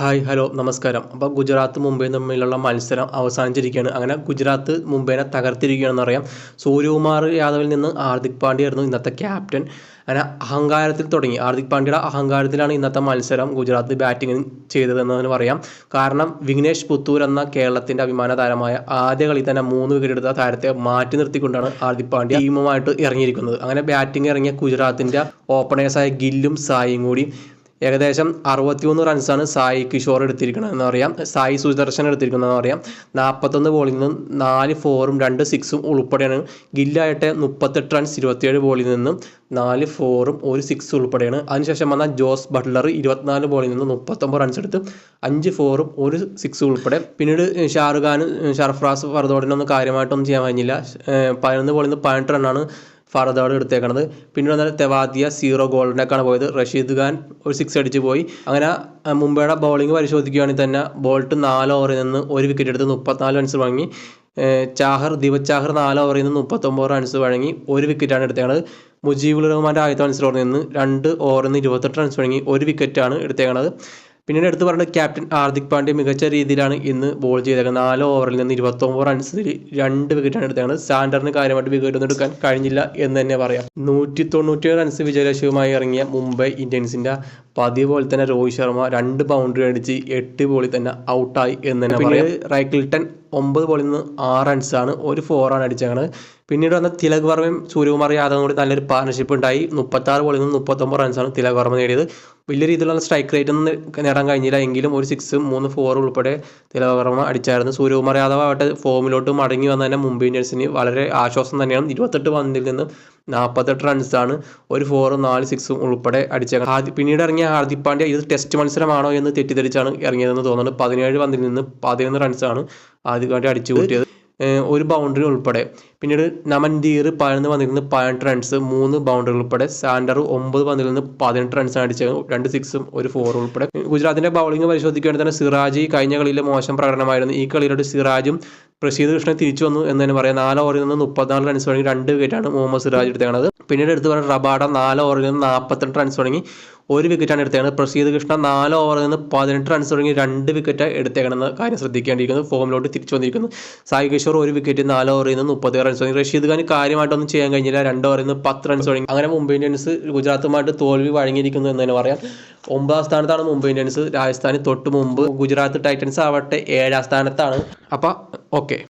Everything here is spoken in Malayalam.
ഹായ് ഹലോ നമസ്കാരം. അപ്പോൾ ഗുജറാത്ത് മുംബൈ തമ്മിലുള്ള മത്സരം അവസാനിച്ചിരിക്കുകയാണ്. അങ്ങനെ ഗുജറാത്ത് മുംബൈനെ തകർത്തിരിക്കുകയാണെന്ന് അറിയാം സൂര്യകുമാർ യാദവിൽ നിന്ന് ഹാർദിക് പാണ്ഡ്യയായിരുന്നു ഇന്നത്തെ ക്യാപ്റ്റൻ. അങ്ങനെ അഹങ്കാരത്തിൽ തുടങ്ങി. ഹാർദിക് പാണ്ഡ്യയുടെ അഹങ്കാരത്തിലാണ് ഇന്നത്തെ മത്സരം ഗുജറാത്ത് ബാറ്റിംഗ് ചെയ്തതെന്ന് തന്നെ പറയാം. കാരണം വിഘ്നേഷ് പുത്തൂർ എന്ന കേരളത്തിന്റെ അഭിമാന താരമായ ആദ്യ കളി തന്നെ മൂന്ന് വിക്കറ്റ് എടുത്ത താരത്തെ മാറ്റി നിർത്തിക്കൊണ്ടാണ് ഹാർദിക് പാണ്ഡ്യ ടീമുമായിട്ട് ഇറങ്ങിയിരിക്കുന്നത്. അങ്ങനെ ബാറ്റിംഗ് ഇറങ്ങിയ ഗുജറാത്തിന്റെ ഓപ്പണേഴ്സായ ഗില്ലും സായിയും കൂടി ഏകദേശം അറുപത്തിമൂന്ന് റൺസാണ് സായി കിഷോർ എടുത്തിരിക്കണതെന്ന് പറയാം സായി സുദർശൻ എടുത്തിരിക്കുന്നതെന്ന് പറയാം നാൽപ്പത്തൊന്ന് ബോളിൽ നിന്നും നാല് ഫോറും രണ്ട് സിക്സും ഉൾപ്പെടെയാണ്. ഗില്ലായിട്ട് മുപ്പത്തെട്ട് റൺസ് ഇരുപത്തിയേഴ് ബോളിൽ നിന്നും നാല് ഫോറും ഒരു സിക്സും ഉൾപ്പെടെയാണ്. അതിനുശേഷം വന്ന ജോസ് ബട്ട്ലർ ഇരുപത്തിനാല് ബോളിൽ നിന്നും മുപ്പത്തൊമ്പത് റൺസ് എടുത്ത് അഞ്ച് ഫോറും ഒരു സിക്സും ഉൾപ്പെടെ. പിന്നീട് ഷാറുഖ് ഖാനും ഷർഫ്രാസ് ഫർദോഡിനൊന്നും കാര്യമായിട്ടൊന്നും ചെയ്യാൻ കഴിഞ്ഞില്ല. പതിനൊന്ന് ബോളിൽ നിന്ന് പതിനെട്ട് റണ്ണാണ് ഫർദോഡ് എടുത്തേക്കണത്. പിന്നീട് വന്നാൽ തെവാദിയ സീറോ ഗോളിനൊക്കെയാണ് പോയത്. റഷീദ് ഖാൻ ഒരു സിക്സ് അടിച്ച് പോയി. അങ്ങനെ മുംബൈയുടെ ബൗളിംഗ് പരിശോധിക്കുകയാണെങ്കിൽ തന്നെ ബോൾട്ട് നാല് ഓവറിൽ നിന്ന് ഒരു വിക്കറ്റ് എടുത്ത് മുപ്പത്തിനാല് റൺസ് വാങ്ങി ചാഹർ ദീപക് ചാഹർ നാല് ഓവറിൽ നിന്ന് മുപ്പത്തൊമ്പത് റൺസ് വഴങ്ങി ഒരു വിക്കറ്റാണ് എടുത്തേക്കണത്. മുജീബുൾ റഹ്മാന്റെ ആദ്യത്തെ മത്സരം നിന്ന് രണ്ട് ഓവറിൽ നിന്ന് ഇരുപത്തെട്ട് റൺസ് വഴങ്ങി ഒരു വിക്കറ്റാണ് എടുത്തേക്കണത്. പിന്നീട് എടുത്ത് പറഞ്ഞത് ക്യാപ്റ്റൻ ഹാർദിക് പാണ്ഡ്യ മികച്ച രീതിയിലാണ് ഇന്ന് ബോൾ ചെയ്തേക്കുന്നത്. നാല് ഓവറിൽ നിന്ന് ഇരുപത്തൊമ്പത് റൺസ് രണ്ട് വിക്കറ്റാണ് എടുത്തേക്കുന്നത്. സാൻഡറിന് കാര്യമായിട്ട് വിക്കറ്റ് ഒന്നും എടുക്കാൻ കഴിഞ്ഞില്ല എന്ന് തന്നെ പറയാം. നൂറ്റി തൊണ്ണൂറ്റിയേഴ് റൺസ് വിജയലക്ഷ്യവുമായി ഇറങ്ങിയ മുംബൈ ഇന്ത്യൻസിന്റെ പതിവ് പോലെ തന്നെ രോഹിത് ശർമ്മ രണ്ട് ബൗണ്ടറി അടിച്ച് എട്ട് ബോളിൽ തന്നെ ഔട്ടായി എന്ന് തന്നെ പറയാം. റൈക്കിൾട്ടൺ ഒമ്പത് ബോളിൽ നിന്ന് ആറ് റൺസാണ് ഒരു ഫോറാണ് അടിച്ചത് പിന്നീട് വന്ന തിലക് വർമ്മയും സൂര്യകുമാർ യാദവും കൂടി നല്ലൊരു പാർട്ണർഷിപ്പ് ഉണ്ടായി. മുപ്പത്താറ് ബോളിൽ നിന്ന് മുപ്പത്തൊമ്പത് റൺസാണ് തിലക് വർമ്മ നേടിയത്. വലിയ രീതിയിലുള്ള സ്ട്രൈക്ക് റേറ്റ് ഒന്നും നേടാൻ കഴിഞ്ഞില്ല. എങ്കിലും ഒരു സിക്സും മൂന്ന് ഫോറും ഉൾപ്പെടെ തിലക് വർമ്മ അടിച്ചായിരുന്നു. സൂര്യകുമാർ യാദവ് ആവട്ടെ ഫോമിലോട്ട് മടങ്ങി വന്ന തന്നെ മുംബൈ ഇന്ത്യൻസിന് വളരെ ആശ്വാസം തന്നെയാണ്. ഇരുപത്തെട്ട് പന്തിൽ നിന്ന് നാൽപ്പത്തെട്ട് റൺസാണ് ഒരു ഫോറും നാല് സിക്സും ഉൾപ്പെടെ അടിച്ച ആദ്യ പിന്നീട് ഇറങ്ങിയ ഹാർദിക് പാണ്ഡ്യ ഇത് ടെസ്റ്റ് മത്സരമാണോ എന്ന് തെറ്റിദ്ധരിച്ചാണ് ഇറങ്ങിയതെന്ന് തോന്നുന്നുണ്ട്. പതിനേഴ് പന്തിൽ നിന്ന് പതിനൊന്ന് റൺസാണ് ഹാർദിക് പാണ്ഡ്യ അടിച്ചു കൂട്ടിയത് ഒരു ബൗണ്ടറി ഉൾപ്പെടെ. പിന്നീട് നമൻദീർ പതിനൊന്ന് പന്തിൽ നിന്ന് പതിനെട്ട് റൺസ് മൂന്ന് ബൗണ്ടറി ഉൾപ്പെടെ. സാൻഡർ ഒമ്പത് പന്തിൽ നിന്ന് പതിനെട്ട് റൺസാണ് അടിച്ചത്. രണ്ട് സിക്സും ഒരു ഫോർ ഉൾപ്പെടെ. ഗുജറാത്തിന്റെ ബൗളിംഗ് പരിശോധിക്കുകയാണെങ്കിൽ തന്നെ സിറാജ് കഴിഞ്ഞ കളിയിൽ മോശം പ്രകടനമായിരുന്നു. ഈ കളിയിലൊരു സിറാജും പ്രസീദ് കൃഷ്ണൻ തിരിച്ചു വന്നു എന്ന് തന്നെ പറയാം. നാല് ഓവറിൽ നിന്ന് മുപ്പത്തിനാല് റൺസ് തുടങ്ങി. രണ്ട് വിക്കറ്റാണ് മുഹമ്മദ് സിറാജ് എടുത്തേക്കുന്നത് പിന്നീട് എടുത്തു പറയുന്നത് റബാഡ നാല് ഓവറിൽ നിന്ന് നാൽപ്പത്തെട്ട് റൺസ് തുടങ്ങി. ഒരു വിക്കറ്റാണ് എടുത്തേക്കുന്നത് പ്രസീദ് കൃഷ്ണ നാല് ഓവറിൽ നിന്ന് പതിനെട്ട് റൺസ് തുടങ്ങി രണ്ട് വിക്കറ്റ് എടുത്തേക്കണമെന്ന കാര്യം ശ്രദ്ധിക്കേണ്ടിയിരിക്കുന്നു. ഫോമിലോട്ട് തിരിച്ചു വന്നിരിക്കുന്നു. സായി കിഷോർ ഒരു വിക്കറ്റ് നാല് ഓവറിൽ നിന്ന് മുപ്പത്തി റൺസ് തുടങ്ങി. റഷീദ് ഖാൻ കാര്യമായിട്ടൊന്നും ചെയ്യാൻ കഴിഞ്ഞില്ല. രണ്ട് ഓവറിൽ നിന്ന് പത്ത് റൺസ് തുടങ്ങി. അങ്ങനെ മുംബൈ ഇന്ത്യൻസ് ഗുജറാത്തുമായിട്ട് തോൽവി വഴങ്ങിയിരിക്കുന്നു എന്ന് തന്നെ പറയാം. ഒമ്പതാം സ്ഥാനത്താണ് മുംബൈ ഇന്ത്യൻസ്. രാജസ്ഥാന് തൊട്ട് മുമ്പ് ഗുജറാത്ത് ടൈറ്റൻസ് ആവട്ടെ ഏഴാം സ്ഥാനത്താണ്. അപ്പം ഓക്കെ